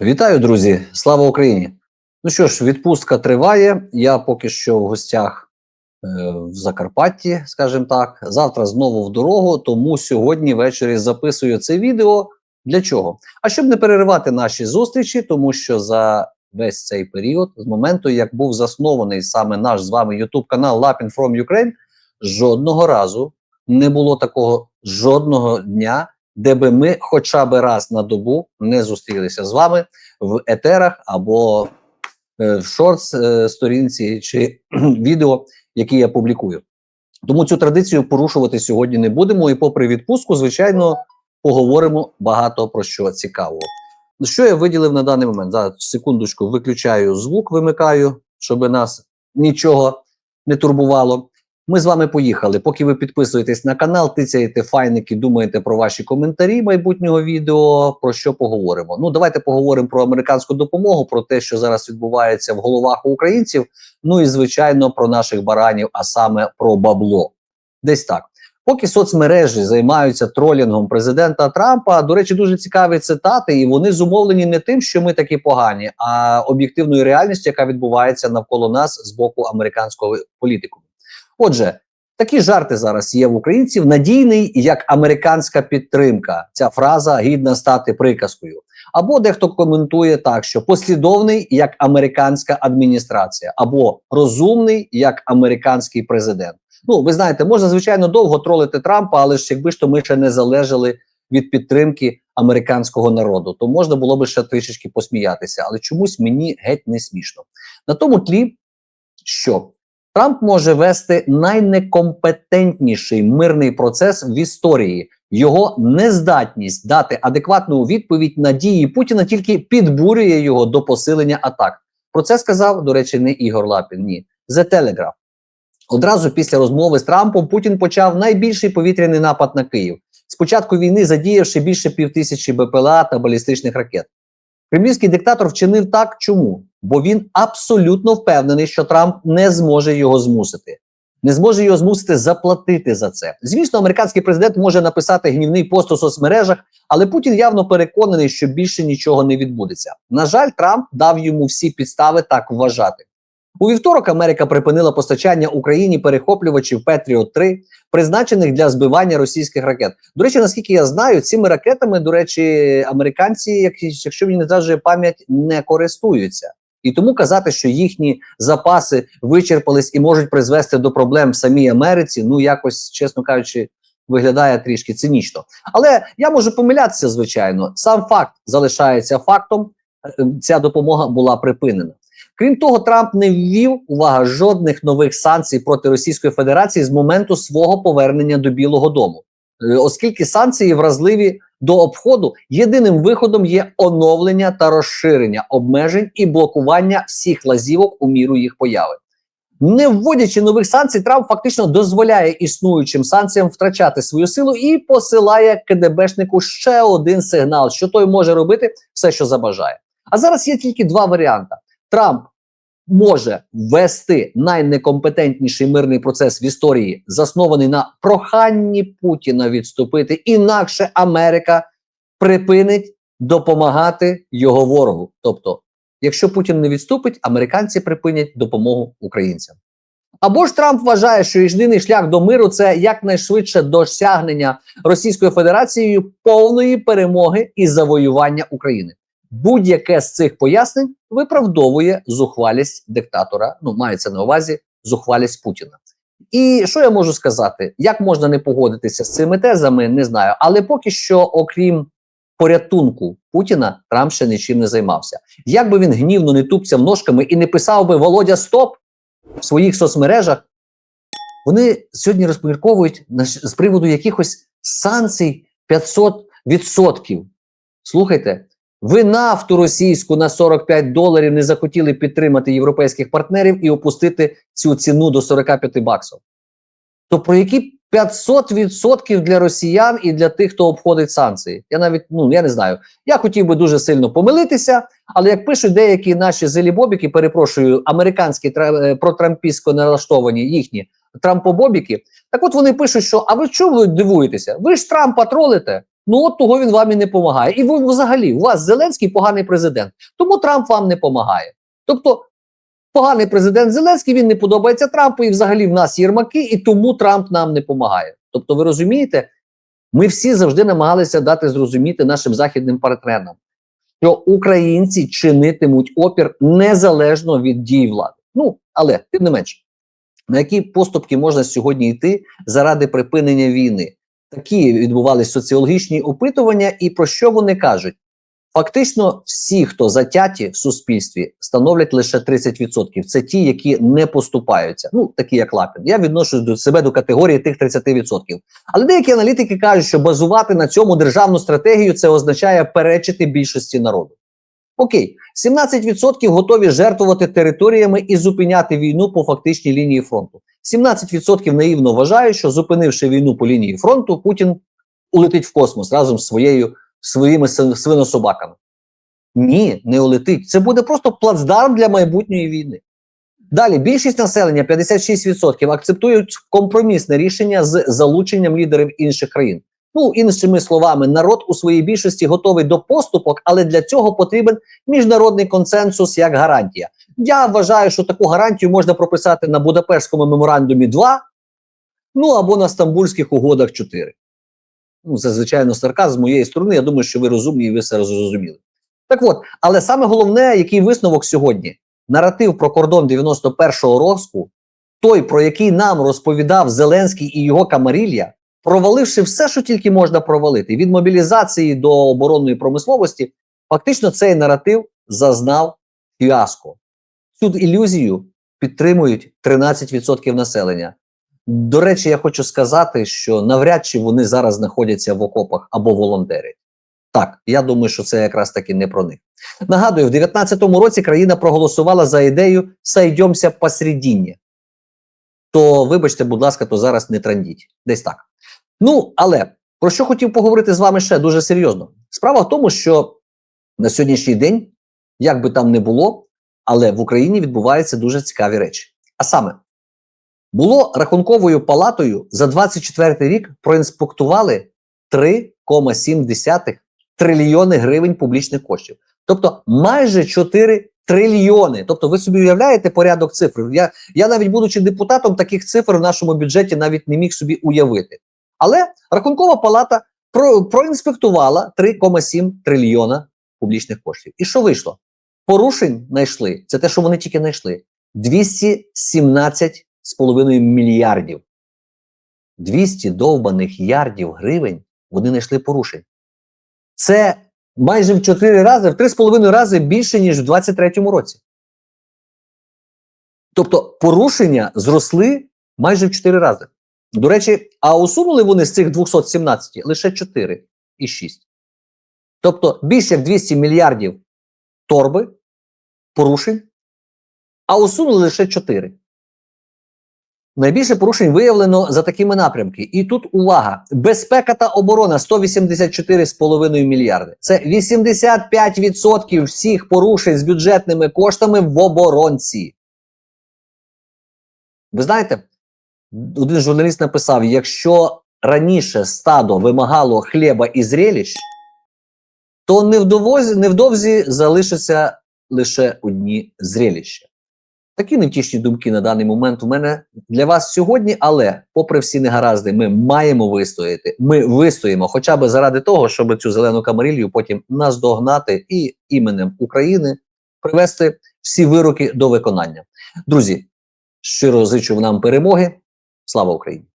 Вітаю, друзі! Слава Україні! Ну що ж, відпустка триває. Я поки що в гостях е, в Закарпатті, скажімо так. Завтра знову в дорогу, тому сьогодні ввечері записую це відео. Для чого? А щоб не переривати наші зустрічі, тому що за весь цей період, з моменту, як був заснований саме наш з вами YouTube канал Lapin from Ukraine, жодного разу не було такого жодного дня, де би ми хоча б раз на добу не зустрілися з вами в етерах або е, в шортс е, чи відео, які я публікую. Тому цю традицію порушувати сьогодні не будемо. І, попри відпустку, звичайно, поговоримо багато про що цікавого. Що я виділив на даний момент? Зараз секундочку виключаю звук, вимикаю, щоб нас нічого не турбувало. Ми з вами поїхали. Поки ви підписуєтесь на канал, тицяєте файники, думаєте про ваші коментарі майбутнього відео. Про що поговоримо? Ну, давайте поговоримо про американську допомогу, про те, що зараз відбувається в головах українців. Ну і звичайно про наших баранів, а саме про бабло. Десь так. Поки соцмережі займаються тролінгом президента Трампа, до речі, дуже цікаві цитати, і вони зумовлені не тим, що ми такі погані, а об'єктивною реальністю, яка відбувається навколо нас з боку американського політику. Отже, такі жарти зараз є в українців. Надійний як американська підтримка. Ця фраза гідна стати приказкою. Або дехто коментує так, що послідовний як американська адміністрація, або розумний як американський президент. Ну, ви знаєте, можна звичайно довго тролити Трампа, але ж якби ж то ми ще не залежали від підтримки американського народу, то можна було би ще трішечки посміятися. Але чомусь мені геть не смішно. На тому тлі, що Трамп може вести найнекомпетентніший мирний процес в історії. Його нездатність дати адекватну відповідь на дії Путіна тільки підбурює його до посилення атак. Про це сказав, до речі, не Ігор Лапін, ні. The Telegraph. Одразу після розмови з Трампом Путін почав найбільший повітряний напад на Київ. З початку війни задіявши більше півтисячі БПЛА та балістичних ракет. Кремлівський диктатор вчинив так. Чому? Бо він абсолютно впевнений, що Трамп не зможе його змусити, не зможе його змусити заплатити за це. Звісно, американський президент може написати гнівний пост у соцмережах, але Путін явно переконаний, що більше нічого не відбудеться. На жаль, Трамп дав йому всі підстави так вважати. У вівторок Америка припинила постачання Україні перехоплювачів Петріот 3 призначених для збивання російських ракет. До речі, наскільки я знаю, цими ракетами, до речі, американці, як- якщо мені не зраджує пам'ять, не користуються. І тому казати, що їхні запаси вичерпались і можуть призвести до проблем в самій Америці, ну якось, чесно кажучи, виглядає трішки цинічно. Але я можу помилятися, звичайно. Сам факт залишається фактом. Е, Ця допомога була припинена. Крім того, Трамп не ввів увага жодних нових санкцій проти Російської Федерації з моменту свого повернення до Білого Дому, Е, оскільки санкції вразливі до обходу, єдиним виходом є оновлення та розширення обмежень і блокування всіх лазівок у міру їх появи. Не вводячи нових санкцій, Трамп фактично дозволяє існуючим санкціям втрачати свою силу і посилає КДБшнику ще один сигнал, що той може робити все, що забажає. А зараз є тільки два варіанти: Трамп може ввести найнекомпетентніший мирний процес в історії, заснований на проханні Путіна відступити. Інакше Америка припинить допомагати його ворогу. Тобто, якщо Путін не відступить, американці припинять допомогу українцям. Або ж Трамп вважає, що єдиний шлях до миру це якнайшвидше досягнення Російською Федерацією повної перемоги і завоювання України. Будь-яке з цих пояснень виправдовує зухвалість диктатора. Ну, мається на увазі зухвалість Путіна. І що я можу сказати? Як можна не погодитися з цими тезами, не знаю. Але поки що, окрім порятунку Путіна, Трамп ще нічим не займався. Як би він гнівно не тупцяв ножками і не писав би Володя Стоп в своїх соцмережах, вони сьогодні розпомірковують з приводу якихось санкцій 500%. Слухайте, ви нафту російську на 45 доларів не захотіли підтримати європейських партнерів і опустити цю ціну до 45 баксів. То про які 500% для росіян і для тих, хто обходить санкції? Я навіть ну я не знаю. Я хотів би дуже сильно помилитися, але як пишуть деякі наші зелібобіки, перепрошую, американські е, налаштовані їхні трампобобіки, так от вони пишуть, що а ви чому дивуєтеся? Ви ж Трампа тролите. Ну от того він вам і не допомагає. І ви взагалі у вас Зеленський поганий президент, тому Трамп вам не допомагає. Тобто, поганий президент Зеленський він не подобається Трампу, і взагалі в нас єрмаки, і тому Трамп нам не допомагає. Тобто, ви розумієте, ми всі завжди намагалися дати зрозуміти нашим західним партнерам, що українці чинитимуть опір незалежно від дій влади. Ну але тим не менше, на які поступки можна сьогодні йти заради припинення війни? Такі відбувалися соціологічні опитування, і про що вони кажуть? Фактично, всі, хто затяті в суспільстві, становлять лише 30%. Це ті, які не поступаються. Ну, такі як Лапін. Я відношу до себе до категорії тих 30%. Але деякі аналітики кажуть, що базувати на цьому державну стратегію це означає перечити більшості народу. Окей, 17% готові жертвувати територіями і зупиняти війну по фактичній лінії фронту. 17% наївно вважають, що зупинивши війну по лінії фронту, Путін улетить в космос разом з своєю своїми свинособаками. Ні, не улетить. Це буде просто плацдарм для майбутньої війни. Далі більшість населення 56% акцептують компромісне рішення з залученням лідерів інших країн. Ну, іншими словами, народ у своїй більшості готовий до поступок, але для цього потрібен міжнародний консенсус як гарантія. Я вважаю, що таку гарантію можна прописати на Будапештському меморандумі 2, ну або на Стамбульських угодах 4. Ну, це звичайно сарказм з моєї сторони. Я думаю, що ви розумні і ви все зрозуміли. Так от, але саме головне, який висновок сьогодні: наратив про кордон 91-го року, той, про який нам розповідав Зеленський і його камарілля, проваливши все, що тільки можна провалити, від мобілізації до оборонної промисловості, фактично цей наратив зазнав фіаско. Цю ілюзію підтримують 13% населення. До речі, я хочу сказати, що навряд чи вони зараз знаходяться в окопах або волонтерять. Так, я думаю, що це якраз таки не про них. Нагадую, в 2019 році країна проголосувала за ідею «Сайдемся посередині». То, вибачте, будь ласка, то зараз не трандіть. Десь так. Ну, але про що хотів поговорити з вами ще дуже серйозно. Справа в тому, що на сьогоднішній день, як би там не було, але в Україні відбуваються дуже цікаві речі. А саме, було рахунковою палатою за 24 рік проінспектували 3,7 трильйони гривень публічних коштів. Тобто майже 4 трильйони. Тобто, ви собі уявляєте порядок цифр. Я, я навіть будучи депутатом, таких цифр в нашому бюджеті навіть не міг собі уявити. Але рахункова палата про, проінспектувала 3,7 трильйона публічних коштів. І що вийшло? Порушень знайшли. Це те, що вони тільки знайшли. 217,5 мільярдів. 200 довбаних ярдів гривень вони знайшли порушень. Це майже в 4 рази, в 3,5 рази більше, ніж в 2023 році. Тобто порушення зросли майже в 4 рази. До речі, а усунули вони з цих 217 лише 4 і 6. Тобто більше як 200 мільярдів торби, порушень, а усунули лише 4. Найбільше порушень виявлено за такими напрямки. І тут увага: безпека та оборона 184,5 мільярди. Це 85% всіх порушень з бюджетними коштами в оборонці. Ви знаєте, один журналіст написав: якщо раніше стадо вимагало хліба і зрелищ, то невдовзі, невдовзі залишаться лише одні зрелища. Такі невтішні думки на даний момент у мене для вас сьогодні, але, попри всі негаразди, ми маємо вистояти. Ми вистоїмо, хоча б заради того, щоб цю зелену камарилью потім наздогнати і іменем України привести всі вироки до виконання. Друзі, щиро зичу нам перемоги. Слава Україні!